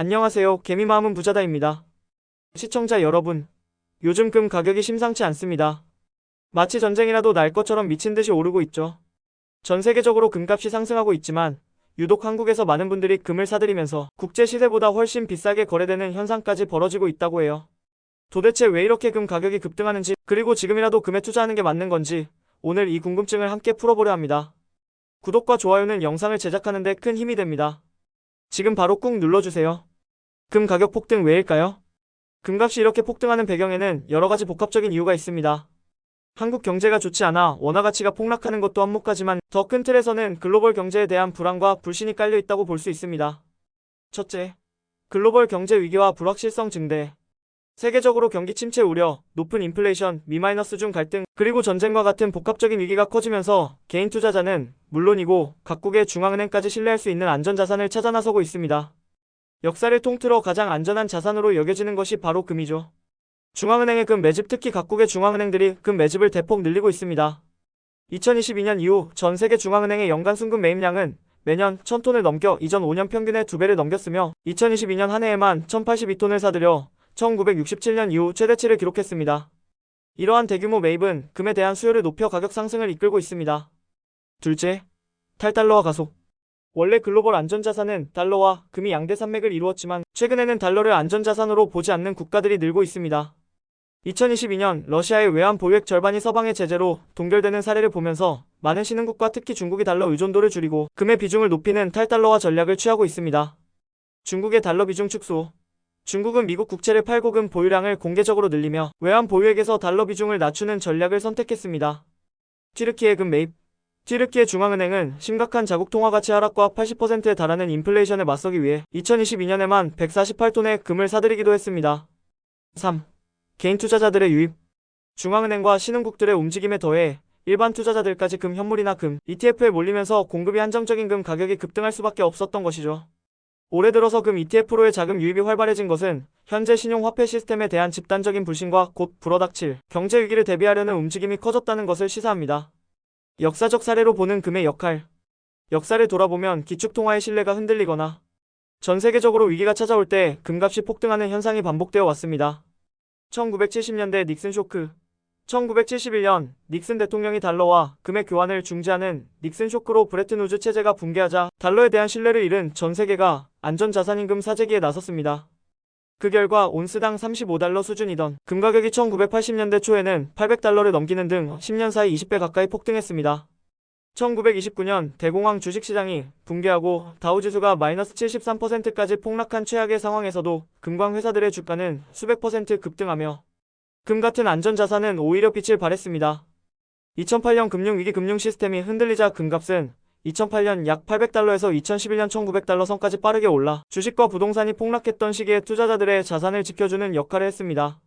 안녕하세요. 개미마음은 부자다입니다. 시청자 여러분, 요즘 금 가격이 심상치 않습니다. 마치 전쟁이라도 날 것처럼 미친 듯이 오르고 있죠. 전 세계적으로 금값이 상승하고 있지만 유독 한국에서 많은 분들이 금을 사들이면서 국제 시세보다 훨씬 비싸게 거래되는 현상까지 벌어지고 있다고 해요. 도대체 왜 이렇게 금 가격이 급등하는지 그리고 지금이라도 금에 투자하는 게 맞는 건지 오늘 이 궁금증을 함께 풀어보려 합니다. 구독과 좋아요는 영상을 제작하는 데 큰 힘이 됩니다. 지금 바로 꾹 눌러주세요. 금 가격 폭등 왜일까요? 금값이 이렇게 폭등하는 배경에는 여러 가지 복합적인 이유가 있습니다. 한국 경제가 좋지 않아 원화 가치가 폭락하는 것도 한몫하지만 더 큰 틀에서는 글로벌 경제에 대한 불안과 불신이 깔려 있다고 볼 수 있습니다. 첫째, 글로벌 경제 위기와 불확실성 증대. 세계적으로 경기 침체 우려, 높은 인플레이션, 미마이너스 중 갈등, 그리고 전쟁과 같은 복합적인 위기가 커지면서 개인 투자자는 물론이고 각국의 중앙은행까지 신뢰할 수 있는 안전자산을 찾아 나서고 있습니다. 역사를 통틀어 가장 안전한 자산으로 여겨지는 것이 바로 금이죠. 중앙은행의 금 매집 특히 각국의 중앙은행들이 금 매집을 대폭 늘리고 있습니다. 2022년 이후 전 세계 중앙은행의 연간 순금 매입량은 매년 1000톤을 넘겨 이전 5년 평균의 2배를 넘겼으며 2022년 한 해에만 1082톤을 사들여 1967년 이후 최대치를 기록했습니다. 이러한 대규모 매입은 금에 대한 수요를 높여 가격 상승을 이끌고 있습니다. 둘째, 탈달러화 가속. 원래 글로벌 안전자산은 달러와 금이 양대 산맥을 이루었지만 최근에는 달러를 안전자산으로 보지 않는 국가들이 늘고 있습니다. 2022년 러시아의 외환 보유액 절반이 서방의 제재로 동결되는 사례를 보면서 많은 신흥국과 특히 중국이 달러 의존도를 줄이고 금의 비중을 높이는 탈달러화 전략을 취하고 있습니다. 중국의 달러 비중 축소. 중국은 미국 국채를 팔고 금 보유량을 공개적으로 늘리며 외환 보유액에서 달러 비중을 낮추는 전략을 선택했습니다. 튀르키의 금 매입. 튀르키의 중앙은행은 심각한 자국 통화 가치 하락과 80%에 달하는 인플레이션에 맞서기 위해 2022년에만 148톤의 금을 사들이기도 했습니다. 3. 개인 투자자들의 유입. 중앙은행과 신흥국들의 움직임에 더해 일반 투자자들까지 금 현물이나 금, ETF에 몰리면서 공급이 한정적인 금 가격이 급등할 수밖에 없었던 것이죠. 올해 들어서 금 ETF로의 자금 유입이 활발해진 것은 현재 신용화폐 시스템에 대한 집단적인 불신과 곧 불어닥칠 경제 위기를 대비하려는 움직임이 커졌다는 것을 시사합니다. 역사적 사례로 보는 금의 역할. 역사를 돌아보면 기축통화의 신뢰가 흔들리거나 전 세계적으로 위기가 찾아올 때 금값이 폭등하는 현상이 반복되어 왔습니다. 1970년대 닉슨 쇼크 1971년 닉슨 대통령이 달러와 금의 교환을 중지하는 닉슨 쇼크로 브레튼 우즈 체제가 붕괴하자 달러에 대한 신뢰를 잃은 전 세계가 안전자산인 금 사재기에 나섰습니다. 그 결과 온스당 35달러 수준이던 금 가격이 1980년대 초에는 800달러를 넘기는 등 10년 사이 20배 가까이 폭등했습니다. 1929년 대공황 주식시장이 붕괴하고 다우지수가 마이너스 73%까지 폭락한 최악의 상황에서도 금광 회사들의 주가는 수백 퍼센트 급등하며 금 같은 안전자산은 오히려 빛을 발했습니다. 2008년 금융위기 금융 시스템이 흔들리자 금값은 2008년 약 800달러에서 2011년 1900달러 선까지 빠르게 올라 주식과 부동산이 폭락했던 시기에 투자자들의 자산을 지켜주는 역할을 했습니다.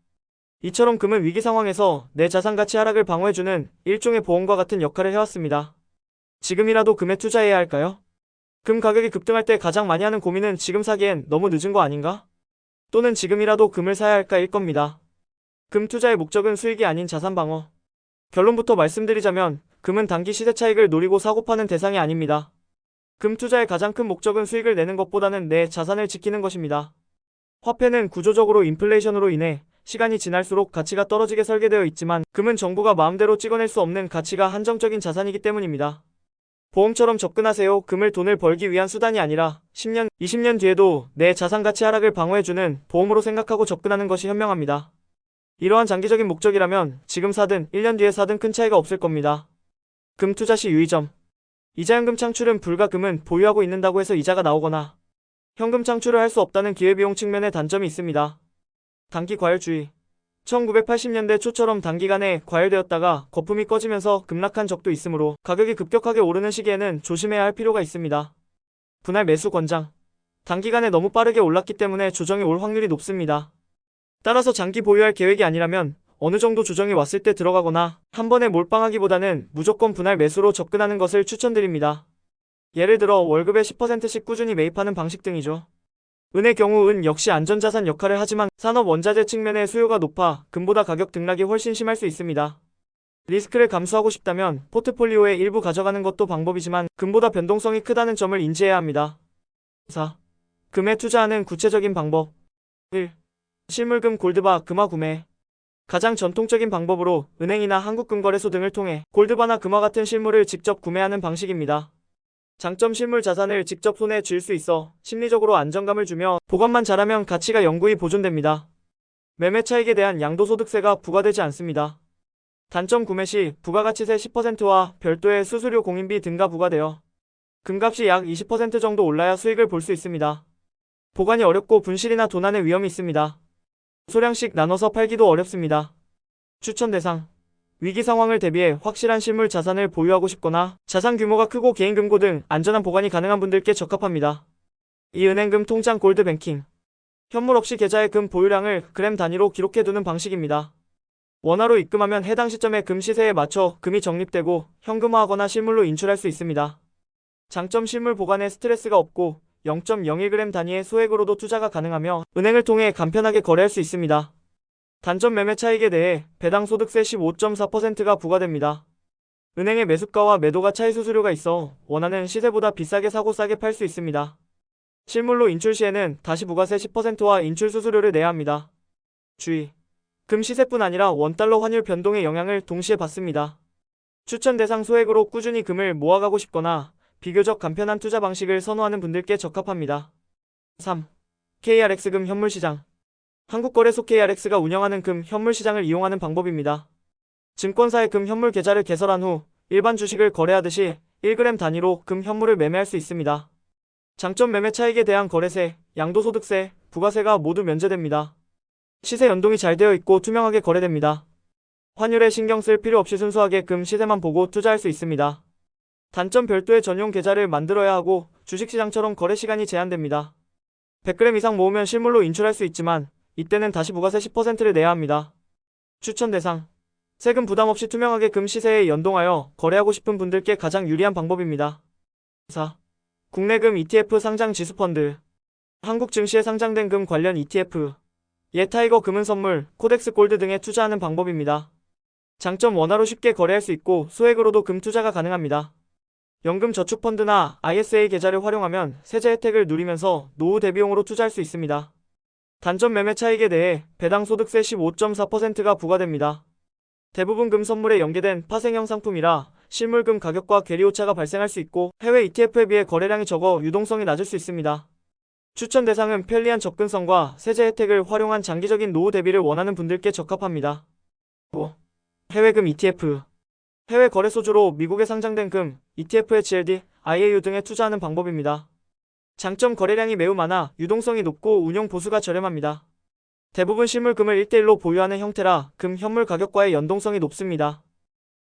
이처럼 금은 위기 상황에서 내 자산 가치 하락을 방어해주는 일종의 보험과 같은 역할을 해왔습니다. 지금이라도 금에 투자해야 할까요? 금 가격이 급등할 때 가장 많이 하는 고민은 지금 사기엔 너무 늦은 거 아닌가? 또는 지금이라도 금을 사야 할까일 겁니다. 금 투자의 목적은 수익이 아닌 자산 방어. 결론부터 말씀드리자면 금은 단기 시세 차익을 노리고 사고 파는 대상이 아닙니다. 금 투자의 가장 큰 목적은 수익을 내는 것보다는 내 자산을 지키는 것입니다. 화폐는 구조적으로 인플레이션으로 인해 시간이 지날수록 가치가 떨어지게 설계되어 있지만 금은 정부가 마음대로 찍어낼 수 없는 가치가 한정적인 자산이기 때문입니다. 보험처럼 접근하세요. 금을 돈을 벌기 위한 수단이 아니라 10년, 20년 뒤에도 내 자산 가치 하락을 방어해주는 보험으로 생각하고 접근하는 것이 현명합니다. 이러한 장기적인 목적이라면 지금 사든 1년 뒤에 사든 큰 차이가 없을 겁니다. 금 투자 시 유의점. 이자연금 창출은 불가 금은 보유하고 있는다고 해서 이자가 나오거나 현금 창출을 할 수 없다는 기회비용 측면의 단점이 있습니다. 단기 과열주의. 1980년대 초처럼 단기간에 과열되었다가 거품이 꺼지면서 급락한 적도 있으므로 가격이 급격하게 오르는 시기에는 조심해야 할 필요가 있습니다. 분할 매수 권장. 단기간에 너무 빠르게 올랐기 때문에 조정이 올 확률이 높습니다. 따라서 장기 보유할 계획이 아니라면 어느 정도 조정이 왔을 때 들어가거나 한 번에 몰빵하기보다는 무조건 분할 매수로 접근하는 것을 추천드립니다. 예를 들어 월급의 10%씩 꾸준히 매입하는 방식 등이죠. 은의 경우 은 역시 안전자산 역할을 하지만 산업 원자재 측면의 수요가 높아 금보다 가격 등락이 훨씬 심할 수 있습니다. 리스크를 감수하고 싶다면 포트폴리오의 일부 가져가는 것도 방법이지만 금보다 변동성이 크다는 점을 인지해야 합니다. 4. 금에 투자하는 구체적인 방법 1. 실물금 골드바 금화 구매 가장 전통적인 방법으로 은행이나 한국금거래소 등을 통해 골드바나 금화 같은 실물을 직접 구매하는 방식입니다. 장점 실물 자산을 직접 손에 쥘 수 있어 심리적으로 안정감을 주며 보관만 잘하면 가치가 영구히 보존됩니다. 매매 차익에 대한 양도소득세가 부과되지 않습니다. 단점 구매 시 부가가치세 10%와 별도의 수수료 공인비 등가 부과되어 금값이 약 20% 정도 올라야 수익을 볼 수 있습니다. 보관이 어렵고 분실이나 도난의 위험이 있습니다. 소량씩 나눠서 팔기도 어렵습니다. 추천 대상 위기 상황을 대비해 확실한 실물 자산을 보유하고 싶거나 자산 규모가 크고 개인 금고 등 안전한 보관이 가능한 분들께 적합합니다. 이 은행금 통장 골드 뱅킹 현물 없이 계좌의 금 보유량을 그램 단위로 기록해두는 방식입니다. 원화로 입금하면 해당 시점의 금 시세에 맞춰 금이 적립되고 현금화하거나 실물로 인출할 수 있습니다. 장점 실물 보관에 스트레스가 없고 0.01g 단위의 소액으로도 투자가 가능하며 은행을 통해 간편하게 거래할 수 있습니다. 단점 매매 차익에 대해 배당 소득세 15.4%가 부과됩니다. 은행의 매수가와 매도가 차이 수수료가 있어 원하는 시세보다 비싸게 사고 싸게 팔 수 있습니다. 실물로 인출 시에는 다시 부가세 10%와 인출 수수료를 내야 합니다. 주의. 금 시세뿐 아니라 원달러 환율 변동의 영향을 동시에 받습니다. 추천 대상 소액으로 꾸준히 금을 모아가고 싶거나 비교적 간편한 투자 방식을 선호하는 분들께 적합합니다. 3. KRX금 현물시장 한국거래소 KRX가 운영하는 금 현물시장을 이용하는 방법입니다. 증권사의 금 현물 계좌를 개설한 후 일반 주식을 거래하듯이 1g 단위로 금 현물을 매매할 수 있습니다. 장점 매매 차익에 대한 거래세, 양도소득세, 부가세가 모두 면제됩니다. 시세 연동이 잘 되어 있고 투명하게 거래됩니다. 환율에 신경 쓸 필요 없이 순수하게 금 시세만 보고 투자할 수 있습니다. 단점 별도의 전용 계좌를 만들어야 하고 주식시장처럼 거래 시간이 제한됩니다. 100g 이상 모으면 실물로 인출할 수 있지만 이때는 다시 부가세 10%를 내야 합니다. 추천 대상 세금 부담 없이 투명하게 금 시세에 연동하여 거래하고 싶은 분들께 가장 유리한 방법입니다. 4. 국내금 ETF 상장 지수펀드 한국 증시에 상장된 금 관련 ETF 예타이거 금은 선물, 코덱스 골드 등에 투자하는 방법입니다. 장점 원화로 쉽게 거래할 수 있고 소액으로도 금 투자가 가능합니다. 연금 저축펀드나 ISA 계좌를 활용하면 세제 혜택을 누리면서 노후 대비용으로 투자할 수 있습니다. 단점 매매 차익에 대해 배당 소득세 15.4%가 부과됩니다. 대부분 금 선물에 연계된 파생형 상품이라 실물금 가격과 괴리 오차가 발생할 수 있고 해외 ETF에 비해 거래량이 적어 유동성이 낮을 수 있습니다. 추천 대상은 편리한 접근성과 세제 혜택을 활용한 장기적인 노후 대비를 원하는 분들께 적합합니다. 5. 해외금 ETF 해외 거래소주로 미국에 상장된 금, ETF의 GLD, IAU 등에 투자하는 방법입니다. 장점 거래량이 매우 많아 유동성이 높고 운용 보수가 저렴합니다. 대부분 실물금을 1대1로 보유하는 형태라 금 현물 가격과의 연동성이 높습니다.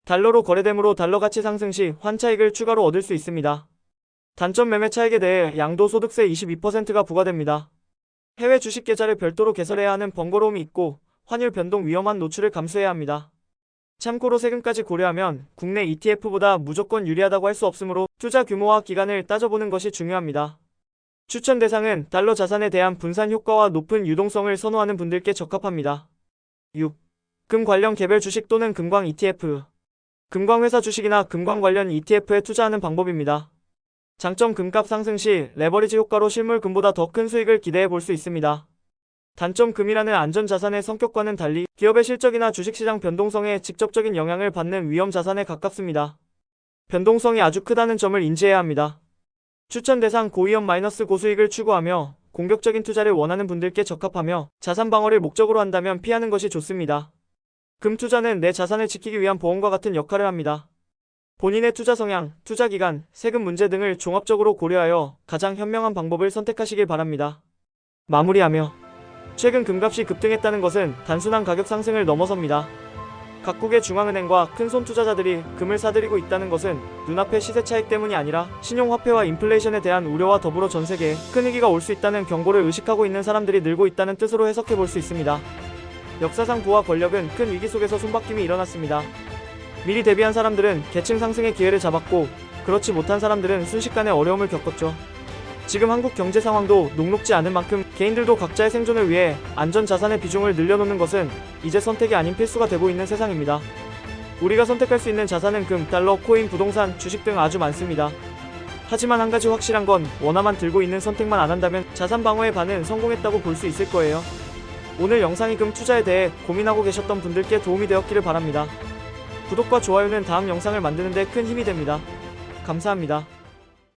달러로 거래되므로 달러 가치 상승 시 환차익을 추가로 얻을 수 있습니다. 단점 매매 차익에 대해 양도소득세 22%가 부과됩니다. 해외 주식 계좌를 별도로 개설해야 하는 번거로움이 있고 환율 변동 위험한 노출을 감수해야 합니다. 참고로 세금까지 고려하면 국내 ETF보다 무조건 유리하다고 할 수 없으므로 투자 규모와 기간을 따져보는 것이 중요합니다. 추천 대상은 달러 자산에 대한 분산 효과와 높은 유동성을 선호하는 분들께 적합합니다. 6. 금 관련 개별 주식 또는 금광 ETF 금광 회사 주식이나 금광 관련 ETF에 투자하는 방법입니다. 장점 금값 상승 시 레버리지 효과로 실물 금보다 더 큰 수익을 기대해 볼 수 있습니다. 단점 금이라는 안전자산의 성격과는 달리 기업의 실적이나 주식시장 변동성에 직접적인 영향을 받는 위험 자산에 가깝습니다. 변동성이 아주 크다는 점을 인지해야 합니다. 추천 대상 고위험 마이너스 고수익을 추구하며 공격적인 투자를 원하는 분들께 적합하며 자산 방어를 목적으로 한다면 피하는 것이 좋습니다. 금 투자는 내 자산을 지키기 위한 보험과 같은 역할을 합니다. 본인의 투자 성향, 투자 기간, 세금 문제 등을 종합적으로 고려하여 가장 현명한 방법을 선택하시길 바랍니다. 마무리하며 최근 금값이 급등했다는 것은 단순한 가격 상승을 넘어섭니다. 각국의 중앙은행과 큰손 투자자들이 금을 사들이고 있다는 것은 눈앞의 시세 차익 때문이 아니라 신용화폐와 인플레이션에 대한 우려와 더불어 전 세계에 큰 위기가 올 수 있다는 경고를 의식하고 있는 사람들이 늘고 있다는 뜻으로 해석해 볼 수 있습니다. 역사상 부와 권력은 큰 위기 속에서 손바뀜이 일어났습니다. 미리 대비한 사람들은 계층 상승의 기회를 잡았고 그렇지 못한 사람들은 순식간에 어려움을 겪었죠. 지금 한국 경제 상황도 녹록지 않은 만큼 개인들도 각자의 생존을 위해 안전 자산의 비중을 늘려놓는 것은 이제 선택이 아닌 필수가 되고 있는 세상입니다. 우리가 선택할 수 있는 자산은 금, 달러, 코인, 부동산, 주식 등 아주 많습니다. 하지만 한 가지 확실한 건 원화만 들고 있는 선택만 안 한다면 자산 방어의 반은 성공했다고 볼 수 있을 거예요. 오늘 영상이 금 투자에 대해 고민하고 계셨던 분들께 도움이 되었기를 바랍니다. 구독과 좋아요는 다음 영상을 만드는 데 큰 힘이 됩니다. 감사합니다.